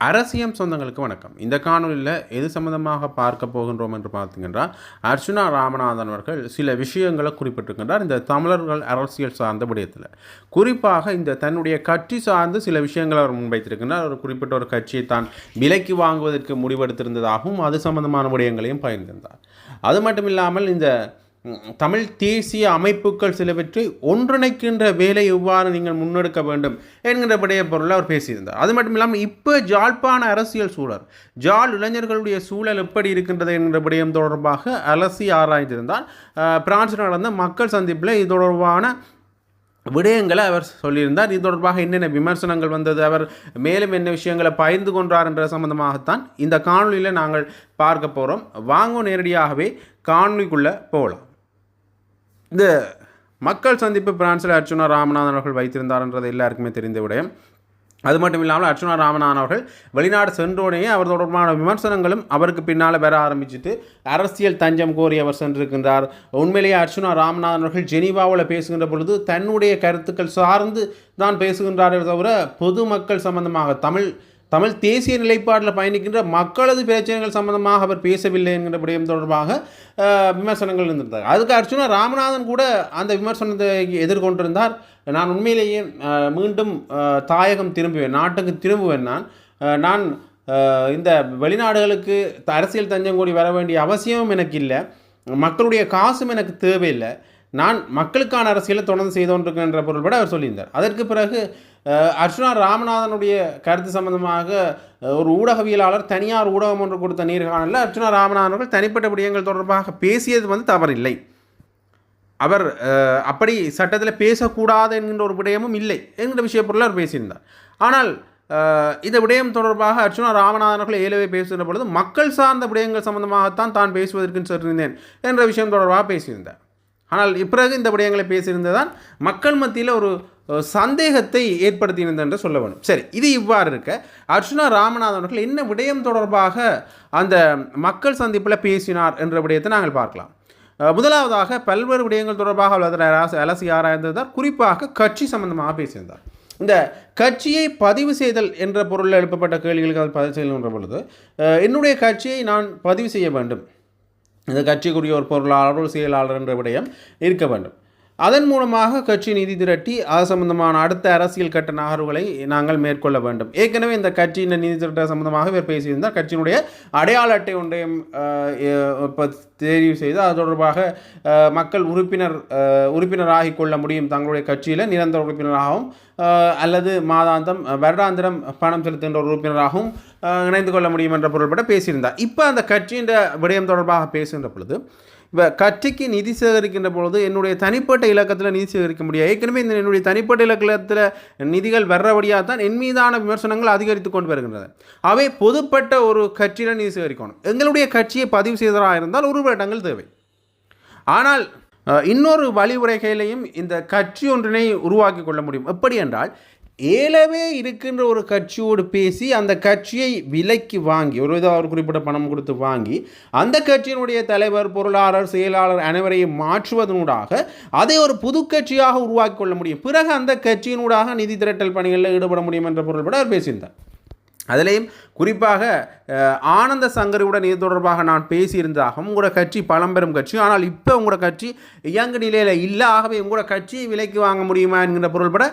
அரசியம் சொந்தங்களுக்கு வணக்கம். இந்த காணொலியில் எது சம்பந்தமாக பார்க்க போகின்றோம் என்று பார்த்தீங்கன்னா அர்ச்சுனா ராமநாதன் அவர்கள் சில விஷயங்களை குறிப்பிட்டிருக்கின்றார். இந்த தமிழர்கள் அரசியல் சார்ந்த விடயத்தில். குறிப்பாக இந்த தன்னுடைய கட்சி சார்ந்து சில விஷயங்களை அவர் முன்வைத்திருக்கின்றார். ஒரு குறிப்பிட்ட ஒரு கட்சியை தான் விலைக்கு வாங்குவதற்கு முடிவெடுத்திருந்ததாகவும் அது சம்பந்தமான விடயங்களையும் பகிர்ந்திருந்தார். அது மட்டும் இல்லாமல் இந்த தமிழ் தேசிய அமைப்புகள் சிலவற்றை ஒன்றிணைக்கின்ற வேலை எவ்வாறு நீங்கள் முன்னெடுக்க வேண்டும் என்கின்றபடிய பொருளை அவர் பேசியிருந்தார். அது மட்டும் இல்லாமல் இப்போ ஜாழ்ப்பாண அரசியல் சூழல் ஜாழ் இளைஞர்களுடைய சூழல் எப்படி இருக்கின்றது என்கிற விடயம் தொடர்பாக அலசி ஆராய்ந்திருந்தார் பிரான்சில் நடந்த மக்கள் சந்திப்பில் இது தொடர்பான விடயங்களை அவர் சொல்லியிருந்தார். இது தொடர்பாக என்னென்ன விமர்சனங்கள் வந்தது அவர் மேலும் என்ன விஷயங்களை பகிர்ந்து கொண்டார் என்ற சம்பந்தமாகத்தான் இந்த காணொலியில் நாங்கள் பார்க்க போகிறோம் வாங்கும் நேரடியாகவே காணொலிக்குள்ளே போகலாம் இந்த மக்கள் சந்திப்பு பிரான்சில் அர்ச்சுனா ராமநாதன் அவர்கள் வைத்திருந்தார்ன்றது எல்லாருக்குமே தெரிந்த விடயம். அது மட்டும் இல்லாமல் அர்ச்சுனா ராமநாதன் அவர்கள் வெளிநாடு சென்றோடனே அவர் தொடர்பான விமர்சனங்களும் அவருக்கு பின்னால் பெற ஆரம்பிச்சிட்டு அரசியல் தஞ்சம் கோரி அவர் சென்றிருக்கின்றார். உண்மையிலேயே அர்ச்சுனா ராமநாதன் அவர்கள் ஜெனீவாவில் பேசுகின்ற பொழுது தன்னுடைய கருத்துக்கள் சார்ந்து தான் பேசுகின்றாரே தவிர பொதுமக்கள் சம்பந்தமாக தமிழ் தமிழ் தேசிய நிலைப்பாட்டில் பயணிக்கின்ற மக்களது பிரச்சனைகள் சம்பந்தமாக அவர் பேசவில்லை என்கிற விடயம் தொடர்பாக விமர்சனங்கள் இருந்திருந்தார் அதுக்கு அர்ச்சுனா ராமநாதன் கூட அந்த விமர்சனத்தை எதிர்கொண்டிருந்தார். நான் உண்மையிலேயே மீண்டும் தாயகம் திரும்புவேன் நாட்டுக்கு திரும்புவேன் நான். நான் இந்த வெளிநாடுகளுக்கு த- அரசியல் தஞ்சம் கூடி வர வேண்டிய அவசியமும் எனக்கு இல்லை. மக்களுடைய காசும் எனக்கு தேவையில்லை. நான் மக்களுக்கான அரசியலை தொடர்ந்து செய்து என்ற பொருள்பட அவர் சொல்லியிருந்தார். அதற்கு பிறகு அர்ச்சுனா ராமநாதனுடைய கருத்து சம்பந்தமாக ஒரு ஊடகவியலாளர் தனியார் ஊடகம் ஒன்று கொடுத்த நேர்காணலில் அர்ச்சுனா ராமநாதன் அவர்கள் தனிப்பட்ட விடயங்கள் தொடர்பாக பேசியது வந்து தவறில்லை. அவர் அப்படி சட்டத்தில் பேசக்கூடாது என்கின்ற ஒரு விடயமும் இல்லை என்கிற விஷய பொருள் அவர் பேசியிருந்தார். ஆனால் இந்த விடயம் தொடர்பாக அர்ச்சுனா ராமநாதன் அவர்கள் ஏலவே பேசுகிற பொழுது மக்கள் சார்ந்த விடயங்கள் சம்பந்தமாகத்தான் தான் பேசுவதற்கு சொல்லியிருந்தேன் என்ற விஷயம் தொடர்பாக பேசியிருந்தார். ஆனால் இப்பிறகு இந்த விடயங்களை பேசியிருந்ததான் மக்கள் மத்தியில் ஒரு சந்தேகத்தை ஏற்படுத்தியிருந்தது என்று சொல்ல வேண்டும் சரி இது இவ்வாறு இருக்க. அர்ச்சுனா ராமநாதன் அவர்கள் என்ன விடயம் தொடர்பாக அந்த மக்கள் சந்திப்பில் பேசினார் என்ற விடயத்தை நாங்கள் பார்க்கலாம். முதலாவதாக பல்வேறு விடயங்கள் தொடர்பாக அவர் அலசி- அலசி ஆராய்ந்ததார் குறிப்பாக கட்சி சம்பந்தமாக பேசியிருந்தார். இந்த கட்சியை பதிவு செய்தல் என்ற பொருளில் எழுப்பப்பட்ட கேள்விகளுக்கு அவர் பதிவு செய்யணுன்ற பொழுது என்னுடைய கட்சியை நான் பதிவு செய்ய வேண்டும். இந்த கட்சிக்குரிய ஒரு பொருளாளர் ஒரு செயலாளர் என்ற விடயம் இருக்க வேண்டும். அதன் மூலமாக கட்சி நிதி திரட்டி அது சம்பந்தமான அடுத்த அரசியல் கட்ட நகர்வுகளை நாங்கள் மேற்கொள்ள வேண்டும். ஏற்கனவே இந்த கட்சியின் நிதி திரட்ட சம்பந்தமாக இவர் பேசியிருந்தார். கட்சியினுடைய அடையாள அட்டை ஒன்றையும் இப்போ தெரிவு செய்து அது தொடர்பாக மக்கள் உறுப்பினர் உறுப்பினராகி கொள்ள முடியும். தங்களுடைய கட்சியில் நிரந்தர உறுப்பினராகவும் அல்லது மாதாந்தம் வருடாந்திரம் பணம் செலுத்துகின்ற ஒரு உறுப்பினராகவும் இணைந்து கொள்ள முடியும் என்ற பொருள்பட பேசியிருந்தார். இப்போ அந்த கட்சியின் விடயம் தொடர்பாக பேசுகின்ற பொழுது இப்போ கட்சிக்கு நிதி சேகரிக்கின்ற பொழுது என்னுடைய தனிப்பட்ட இலக்கத்தில் நிதி சேகரிக்க முடியாது. ஏற்கனவே இந்த என்னுடைய தனிப்பட்ட இலக்கத்தில் நிதிகள் வர்றபடியாக தான் என் மீதான விமர்சனங்கள் அதிகரித்து கொண்டு வருகின்றது அவை பொதுப்பட்ட ஒரு கட்சியில் நிதி சேகரிக்கணும். எங்களுடைய கட்சியை பதிவு செய்ததாக இருந்தால் உருவட்டங்கள் தேவை. ஆனால் இன்னொரு வழிமுறைகளையும் இந்த கட்சி ஒன்றினை உருவாக்கி கொள்ள முடியும். எப்படி என்றால் ஏலவே இருக்கின்ற ஒரு கட்சியோடு பேசி அந்த கட்சியை விலைக்கு வாங்கி ஒரு விதம் ஒரு குறிப்பிட்ட பணம் கொடுத்து வாங்கி அந்த கட்சியினுடைய தலைவர் பொருளாளர் செயலாளர் அனைவரையும் மாற்றுவதனூடாக அதை ஒரு புது கட்சியாக உருவாக்கி கொள்ள முடியும். பிறகு அந்த கட்சியினூடாக நிதி திரட்டல் பணிகளில் ஈடுபட முடியும் என்ற பொருள்பட அவர் பேசியிருந்தார். அதிலேயும் குறிப்பாக ஆனந்த சங்கரியுடன் இது தொடர்பாக நான் பேசியிருந்ததாகவும் உங்களோட கட்சி பழம்பெரும் கட்சி ஆனால் இப்போ உங்களோட கட்சி இயங்கு நிலையில் இல்லை ஆகவே உங்களோட கட்சியை விலைக்கு வாங்க முடியுமா என்கிற பொருள்பட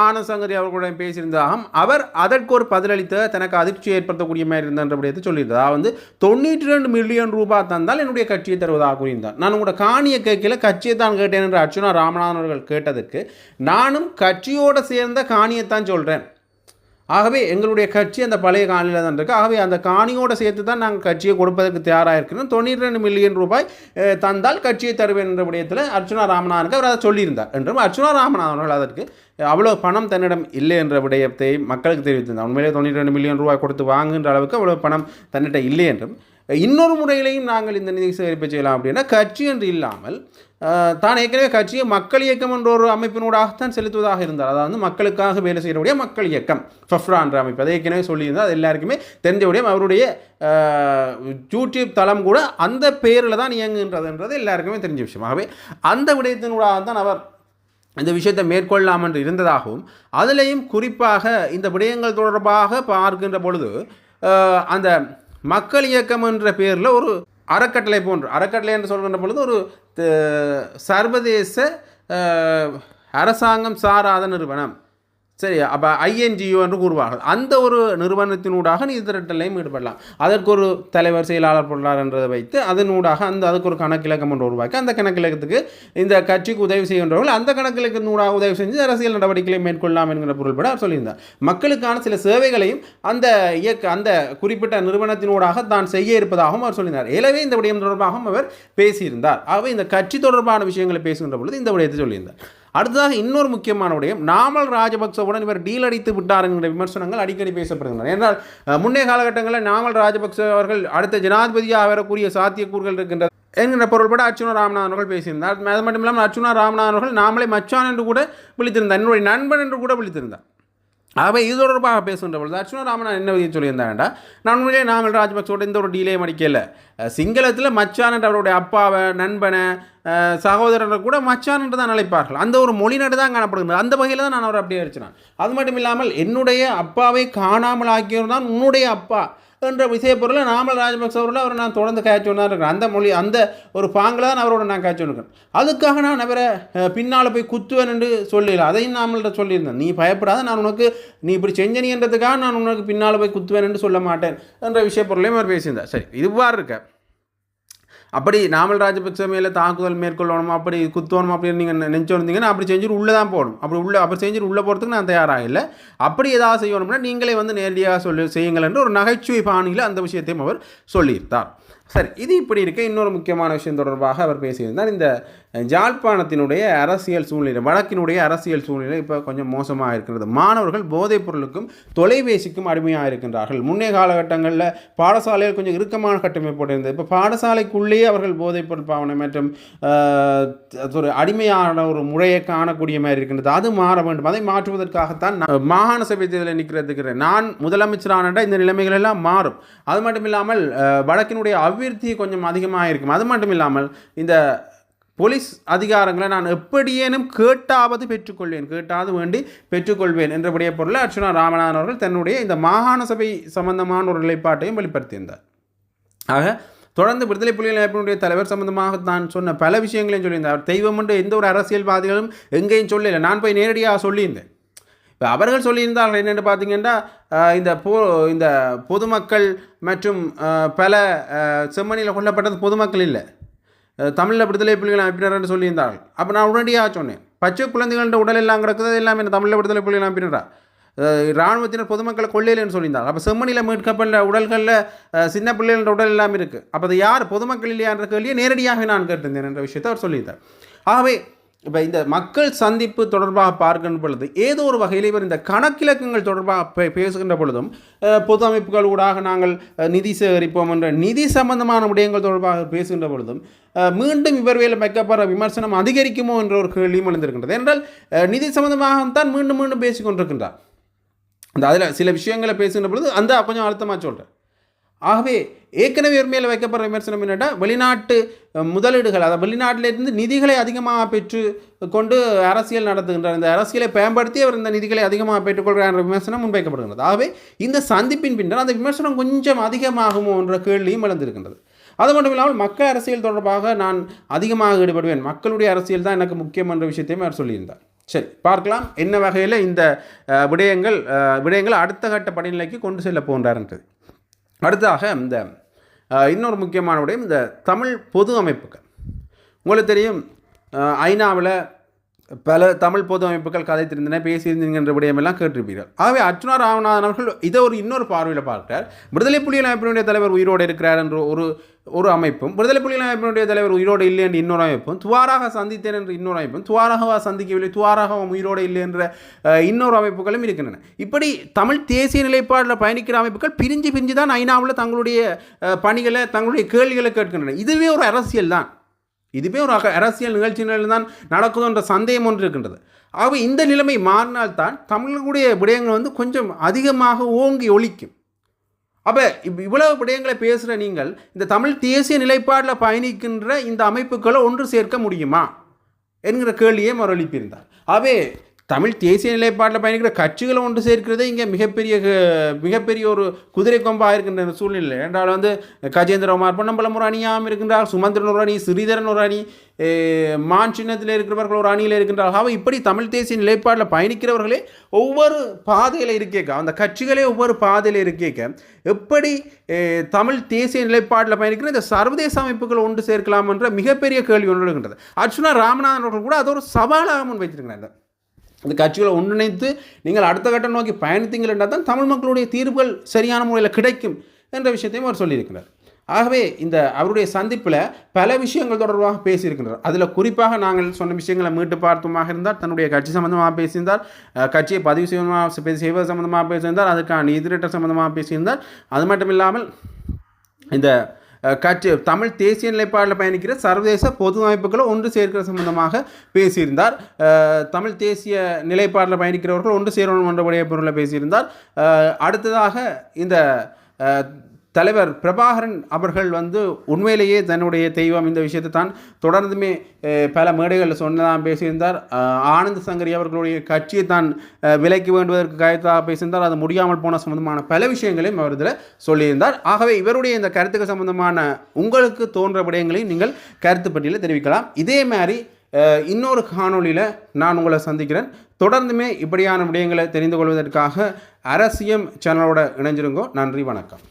ஆனந்த சங்கரி அவர்களுடன் பேசியிருந்ததாகவும் அவர் அதற்கு ஒரு பதிலளித்த தனக்கு அதிர்ச்சி ஏற்படுத்தக்கூடிய மாதிரி இருந்தன்ற விடயத்தை சொல்லியிருந்தார். அதாவது வந்து தொண்ணூற்றி ரெண்டு மில்லியன் ரூபாய் தந்தால் என்னுடைய கட்சியை தருவதாக கூறியிருந்தார். நான் உங்களோட காணியை கேட்கல கட்சியை தான் கேட்டேன் என்று அர்ச்சுனா ராமநாதன் அவர்கள் கேட்டதுக்கு நானும் கட்சியோடு சேர்ந்த காணியைத்தான் சொல்கிறேன் ஆகவே எங்களுடைய கட்சி அந்த பழைய காணியில் தான் இருக்குது ஆகவே அந்த காணியோடு சேர்த்து தான் நாங்கள் கட்சியை கொடுப்பதற்கு தயாராக இருக்கிறோம் தொண்ணூற்றி ரெண்டு மில்லியன் ரூபாய் தந்தால் கட்சியை தருவேன் என்ற விடயத்தில் அர்ச்சுனா ராமநாதனுக்கு அவர் அதை சொல்லியிருந்தார் என்றும் அர்ச்சுனா ராமநாதன் அவர்கள் அதற்கு அவ்வளோ பணம் தன்னிடம் இல்லை என்ற விடயத்தை மக்களுக்கு தெரிவித்திருந்தார். உண்மையிலே தொண்ணூற்றி ரெண்டு மில்லியன் ரூபாய் கொடுத்து வாங்குகின்ற அளவுக்கு அவ்வளோ பணம் தன்னிட்ட இல்லை என்றும் இன்னொரு முறையிலையும் நாங்கள் இந்த நிதி சேகரிப்பு செய்யலாம் அப்படின்னா கட்சி என்று இல்லாமல் தான் ஏற்கனவே கட்சியை மக்கள் இயக்கம் என்ற ஒரு அமைப்பினூடாகத்தான் செலுத்துவதாக இருந்தார். அதாவது மக்களுக்காக வேலை செய்யக்கூடிய மக்கள் இயக்கம். ஃபஃப்ரா என்ற அமைப்பு. அதை ஏற்கனவே சொல்லியிருந்தால் அது எல்லாருக்குமே தெரிஞ்சபடியே அவருடைய யூடியூப் தளம் கூட அந்த பேரில் தான் இயங்குகின்றதுன்றது எல்லாருக்குமே தெரிஞ்ச விஷயம். ஆகவே அந்த விடயத்தினூடாக தான் அவர் இந்த விஷயத்தை மேற்கொள்ளலாம் என்று இருந்ததாகவும் அதிலையும் குறிப்பாக இந்த விடயங்கள் தொடர்பாக பார்க்கின்ற பொழுது அந்த மக்கள் இயக்கம் என்ற பேரில் ஒரு அறக்கட்டளை போன்று அறக்கட்டளை என்று சொல்கின்ற பொழுது ஒரு சர்வதேச அரசாங்கம் சாராத நிறுவனம். சரி அப்போ ஐஎன்ஜிஓ என்று கூறுவார்கள். அந்த ஒரு நிறுவனத்தினூடாக நிதி திரட்டலையும் ஈடுபடலாம். அதற்கு ஒரு தலைவர் செயலாளர் பொருளாளர் என்றதை வைத்து அதனூடாக அந்த அதுக்கு ஒரு கணக்கிலக்கம் ஒன்று உருவாக்கி அந்த கணக்கிலக்கத்துக்கு இந்த கட்சிக்கு உதவி செய்கின்றவர்கள் அந்த கணக்கிலக்கத்தினூடாக உதவி செஞ்சு அரசியல் நடவடிக்கைகளை மேற்கொள்ளலாம் என்கிற பொருள்பட அவர் சொல்லியிருந்தார். மக்களுக்கான சில சேவைகளையும் அந்த இயக்க அந்த குறிப்பிட்ட நிறுவனத்தினூடாக தான் செய்ய இருப்பதாகவும் அவர் சொல்லியிருந்தார். எனவே இந்த விடயம் தொடர்பாகவும் அவர் பேசியிருந்தார். ஆகவே இந்த கட்சி தொடர்பான விஷயங்களை பேசுகின்ற பொழுது இந்த விடயத்தை சொல்லியிருந்தார். அடுத்ததாக இன்னொரு முக்கியமான விடயம் நாமல் ராஜபக்சவுடன் இவர் டீல் அடித்து விட்டார் என்கிற விமர்சனங்கள் அடிக்கடி பேசப்படுகின்றன. என்றால் முன்னே முன்னைய காலகட்டங்களில் நாமல் ராஜபக்ச அவர்கள் அடுத்த ஜனாதிபதியாக வரக்கூடிய சாத்தியக்கூறுகள் இருக்கின்றது என்கிற பொருள்பட அர்ச்சுனா ராமநாதன் அவர்கள் பேசியிருந்தார். அது மட்டும் இல்லாமல் அர்ச்சுனா ராமநாதன் அவர்கள் நாமளே மச்சான் என்று கூட விழித்திருந்தார். என்னுடைய நண்பன் என்று கூட விழித்திருந்தார். அவை இது தொடர்பாக பேசுகின்ற பொழுது அர்ச்சுனராமன் என்ன விதியை சொல்லியிருந்தாங்கடா நான் உண்மையிலே நாமல் ராஜபக்சோட இந்த ஒரு டீலே மடிக்கல சிங்களத்தில் மச்சான் அவருடைய அப்பாவை நண்பனை அஹ் சகோதரரை கூட மச்சான் தான் அழைப்பார்கள். அந்த ஒரு மொழிநாடு தான் காணப்படுகிறது அந்த வகையில் தான் நான் அவரை அப்படியே அடிச்சினான். அது மட்டும் இல்லாமல் என்னுடைய அப்பாவை காணாமல் ஆக்கியவர் தான் உன்னுடைய அப்பா. என்ற விஷய பொருளை நாமல் ராஜபக்ச அவர்கள் அவரை நான் தொடர்ந்து காய்ச்சி தான் இருக்கிறேன். அந்த மொழி அந்த ஒரு பாங்கில் தான் அவரோட நான் காய்ச்சி இருக்கேன் அதுக்காக நான் அவரை பின்னால் போய் குத்துவேன் என்று சொல்லல அதையும் நாமள்கிட்ட சொல்லியிருந்தேன். நீ பயப்படாத நான் உனக்கு நீ இப்படி செஞ்சனின்றதுக்காக நான் உனக்கு பின்னால் போய் குத்துவேன் என்று சொல்ல மாட்டேன் என்ற விஷய பொருளையும் அவர் பேசியிருந்தார். சரி இதுவாக இருக்க. அப்படி நாமல் ராஜபக்ச மேலே தாக்குதல் மேற்கொள்ளணும் அப்படி குத்தணும் அப்படின்னு நீங்கள் நினச்சிருந்தீங்கன்னா அப்படி செஞ்சுட்டு உள்ளே தான் போகணும். அப்படி உள்ள அப்படி செஞ்சுட்டு உள்ளே போகிறதுக்கு நான் தயாராக இல்லை அப்படி ஏதாவது செய்யணும்னா நீங்களே வந்து நேரடியாக சொல்லி செய்யுங்கள் என்று ஒரு நகைச்சுவை பாணியில் அந்த விஷயத்தையும் அவர் சொல்லியிருந்தார். சரி இது இப்படி இருக்க. இன்னொரு முக்கியமான விஷயம் தொடர்பாக அவர் பேசியிருந்தார். இந்த ஜாழ்ப்பாணத்தினுடைய அரசியல் சூழ்நிலை வடக்கினுடைய அரசியல் சூழ்நிலை இப்போ கொஞ்சம் மோசமாக இருக்கிறது. மாணவர்கள் போதைப் பொருளுக்கும் தொலைபேசிக்கும் அடிமையாக இருக்கின்றார்கள். முன்னே காலகட்டங்களில் பாடசாலையில் கொஞ்சம் இறுக்கமான கட்டமைப்போடு இருந்தது இப்போ பாடசாலைக்குள்ளேயே அவர்கள் போதைப் பொருள் பாவனை மற்றும் ஒரு அடிமையான ஒரு முறையை காணக்கூடிய மாதிரி இருக்கின்றது. அது மாற வேண்டும். அதை மாற்றுவதற்காகத்தான் மாகாண சபை தேர்தலில் நிற்கிறதுக்கு நான் முதலமைச்சரானடா இந்த நிலைமைகள் எல்லாம் மாறும். அது மட்டும் இல்லாமல் வழக்கினுடைய வடக்கினுடைய அபிவிருத்தி கொஞ்சம் அதிகமாக இருக்கும் அது மட்டும் இல்லாமல் இந்த போலீஸ் அதிகாரங்களை நான் எப்படியேனும் கேட்டாவது பெற்றுக்கொள்வேன். கேட்டாவது வேண்டி பெற்றுக்கொள்வேன் என்றபடிய பொருள் அர்ச்சுனா ராமநாதன் அவர்கள் தன்னுடைய இந்த மாகாண சபை சம்பந்தமான ஒரு நிலைப்பாட்டையும் வெளிப்படுத்தியிருந்தார். ஆக தொடர்ந்து விடுதலை புலிகள் அமைப்பினுடைய தலைவர் சம்பந்தமாக தான் சொன்ன பல விஷயங்களையும் சொல்லியிருந்தார். தெய்வம் என்று எந்த ஒரு அரசியல்வாதிகளும் எங்கேயும் சொல்லலை. நான் போய் நேரடியாக சொல்லியிருந்தேன். இப்போ அவர்கள் சொல்லியிருந்தார்கள் என்னென்னு பார்த்தீங்கன்னா இந்த போ இந்த பொதுமக்கள் மற்றும் பல செம்மணியில் கொல்லப்பட்டது பொதுமக்கள் இல்லை. தமிழில் விடுதலை புலிகள் அமைப்பினர்னு சொல்லியிருந்தார்கள். அப்போ நான் உடனடியாக சொன்னேன் பச்சை குழந்தைகளோட உடல் எல்லாம் கிடக்குது எல்லாமே எல்லாமே தமிழில் விடுதலை புலிகள் அமைப்பினரா இராணுவத்தினர் பொதுமக்களை கொள்ளையிலன்னு சொல்லியிருந்தாங்க அப்போ செம்மணியில் மீட்கப்பட்ட உடல்களில் சின்ன பிள்ளைகளோட உடல் எல்லாம் இருக்குது அப்போ அது யார்? பொதுமக்கள் இல்லையான்ற கேள்வியை நேரடியாக நான் கேட்டிருந்தேன் என்ற விஷயத்தை அவர் சொல்லியிருந்தார். ஆகவே இப்போ இந்த மக்கள் சந்திப்பு தொடர்பாக பார்க்கின்ற பொழுது ஏதோ ஒரு வகையில் இவர் இந்த கணக்கிலக்கங்கள் தொடர்பாக பே- பேசுகின்ற பொழுதும் பொது அமைப்புகள் ஊடாக நாங்கள் நிதி சேகரிப்போம் என்ற நிதி சம்பந்தமான விடயங்கள் தொடர்பாக பேசுகின்ற பொழுதும் மீண்டும் இவர் வேலை வைக்கப்படுற விமர்சனம் அதிகரிக்குமோ என்ற ஒரு கேள்வியும் எழுந்திருக்கின்றது. என்றால் நிதி சம்பந்தமாகத்தான் மீண்டும் மீண்டும் பேசிக்கொண்டிருக்கின்றார். அந்த அதில் சில விஷயங்களை பேசுகின்ற பொழுது அந்த கொஞ்சம் அழுத்தமாக சொல்கிறேன் ஆகவே ஏற்கனவே ஒரு மேலே வைக்கப்படுற விமர்சனம் என்னென்னா வெளிநாட்டு முதலீடுகள் அதாவது வெளிநாட்டிலிருந்து நிதிகளை அதிகமாக பெற்று கொண்டு அரசியல் நடத்துகின்றார். இந்த அரசியலை பயன்படுத்தி அவர் இந்த நிதிகளை அதிகமாக பெற்றுக்கொள்கிறார் என்ற விமர்சனம் முன்வைக்கப்படுகிறது ஆகவே இந்த சந்திப்பின் பின்னர் அந்த விமர்சனம் கொஞ்சம் அதிகமாகுமோ என்ற கேள்வியும் எழுந்திருக்கின்றது. அது மட்டும் இல்லாமல் மக்கள் அரசியல் தொடர்பாக நான் அதிகமாக ஈடுபடுவேன். மக்களுடைய அரசியல் தான் எனக்கு முக்கியம் என்ற விஷயத்தையும் அவர் சொல்லியிருந்தார். சரி பார்க்கலாம் என்ன வகையில் இந்த விடயங்கள் விடயங்கள் அடுத்த கட்ட படிநிலைக்கு கொண்டு செல்ல போன்றார்ன்றது அடுத்ததாக இந்த இன்னொரு முக்கியமான விடயம் இந்த தமிழ் பொது அமைப்புகள். உங்களுக்கு தெரியும் ஐநாவில் பல தமிழ் பொது அமைப்புகள் கதைத்திருந்தன பேசியிருந்தீங்கன்ற விடயமெல்லாம் கேட்டிருப்பீர்கள். ஆகவே அர்ச்சுனா ராமநாதன் அவர்கள் இதை ஒரு இன்னொரு பார்வையில் பார்க்கிறார். விடுதலை புலிகள் அமைப்பினுடைய தலைவர் உயிரோடு இருக்கிறார் என்ற ஒரு ஒரு அமைப்பும் விடுதலை புலிகள் அமைப்பினுடைய தலைவர் உயிரோடு இல்லை என்ற இன்னொரு அமைப்பும் துவாராக சந்தித்தேன் என்று இன்னொரு அமைப்பும் துவாராகவா சந்திக்கவில்லை துவாராக உயிரோடு இல்லை என்ற இன்னொரு அமைப்புகளும் இருக்கின்றன. இப்படி தமிழ் தேசிய நிலைப்பாடில் பயணிக்கிற அமைப்புகள் பிரிஞ்சு பிரிஞ்சு தான் ஐநாவில் தங்களுடைய பணிகளை தங்களுடைய கேள்விகளை கேட்கின்றன. இதுவே ஒரு அரசியல் தான் இதுவே ஒரு அரசியல் நிகழ்ச்சிகளில் தான் நடக்குதுன்ற சந்தேகம் ஒன்று இருக்கின்றது. ஆகவே இந்த நிலைமை மாறினால்தான் தமிழர்களுடைய விடயங்கள் வந்து கொஞ்சம் அதிகமாக ஓங்கி ஒழிக்கும் அப்போ இவ் இவ்வளவு விடயங்களை பேசுகிற நீங்கள் இந்த தமிழ் தேசிய நிலைப்பாடில் பயணிக்கின்ற இந்த அமைப்புகளை ஒன்று சேர்க்க முடியுமா? என்கிற கேள்வியை அவர் எழுப்பியிருந்தார். தமிழ் தேசிய நிலைப்பாட்டில் பயணிக்கிற கட்சிகளை ஒன்று சேர்க்கிறதே இங்கே மிகப்பெரிய க- மிகப்பெரிய ஒரு குதிரை கொம்பாக இருக்கின்ற சூழ்நிலை என்றால் வந்து கஜேந்திரகுமார் பொன்னம்பலம் ஒரு அணியாம் இருக்கின்றார் சுமந்திரன் ஒரு அணி ஸ்ரீதரன் ஒரு அணி மான் சின்னத்தில் இருக்கிறவர்கள் ஒரு அணியில் இருக்கின்றார்கள். அவை இப்படி தமிழ் தேசிய நிலைப்பாட்டில் பயணிக்கிறவர்களே ஒவ்வொரு பாதையில் இருக்கேக்க அந்த கட்சிகளே ஒவ்வொரு பாதையில் இருக்கேக்க எப்படி தமிழ் தேசிய நிலைப்பாட்டில் பயணிக்கிற இந்த சர்வதேச அமைப்புகள் ஒன்று சேர்க்கலாம் என்ற மிகப்பெரிய கேள்வி ஒன்று இருக்கின்றது அர்ச்சுனா ராமநாதன் அவர்கள் கூட அது ஒரு சவாலாக முன் வைத்திருக்கிறார் இந்த கட்சிகளை ஒன்றிணைத்து நீங்கள் அடுத்த கட்டம் நோக்கி பயணித்தீங்கள் என்றால் தான் தமிழ் மக்களுடைய தீர்வுகள் சரியான முறையில் கிடைக்கும் என்ற விஷயத்தையும் அவர் சொல்லியிருக்கிறார். ஆகவே இந்த அவருடைய சந்திப்பில் பல விஷயங்கள் தொடர்பாக பேசியிருக்கின்றார் அதில் குறிப்பாக நாங்கள் சொன்ன விஷயங்களை மீட்டு பார்த்தோமாக இருந்தால் தன்னுடைய கட்சி சம்பந்தமாக பேசியிருந்தார் கட்சியை பதிவு செய்வதாக செய்வது சம்பந்தமாக பேசியிருந்தார் அதுக்கான எதிரிட்ட சம்பந்தமாக பேசியிருந்தார் அது மட்டும் இல்லாமல் இந்த கட்சி தமிழ் தேசிய நிலைப்பாடில் பயணிக்கிற சர்வதேச பொது அமைப்புகளை ஒன்று சேர்க்கிற சம்பந்தமாக பேசியிருந்தார். தமிழ் தேசிய நிலைப்பாடில் பயணிக்கிறவர்கள் ஒன்று சேரணும் என்ற உடைய பொருளில் பேசியிருந்தார். அடுத்ததாக இந்த தலைவர் பிரபாகரன் அவர்கள் வந்து உண்மையிலேயே தன்னுடைய தெய்வம் இந்த விஷயத்தை தான் தொடர்ந்துமே பல மேடைகளில் சொன்னதாக பேசியிருந்தார். ஆனந்த் சங்கரி அவர்களுடைய கட்சியை தான் விலைக்கு வேண்டுவதற்கு காயத்தாக பேசியிருந்தார். அது முடியாமல் போன சம்பந்தமான பல விஷயங்களையும் அவர் இதில் சொல்லியிருந்தார். ஆகவே இவருடைய இந்த கருத்துக்கு சம்பந்தமான உங்களுக்கு தோன்ற விடயங்களையும் நீங்கள் கருத்து பட்டியலில் தெரிவிக்கலாம். இதே மாதிரி இன்னொரு காணொளியில் நான் உங்களை சந்திக்கிறேன். தொடர்ந்துமே இப்படியான விடயங்களை தெரிந்து கொள்வதற்காக அரசியம் சேனலோட இணைஞ்சிருங்கோ. நன்றி வணக்கம்.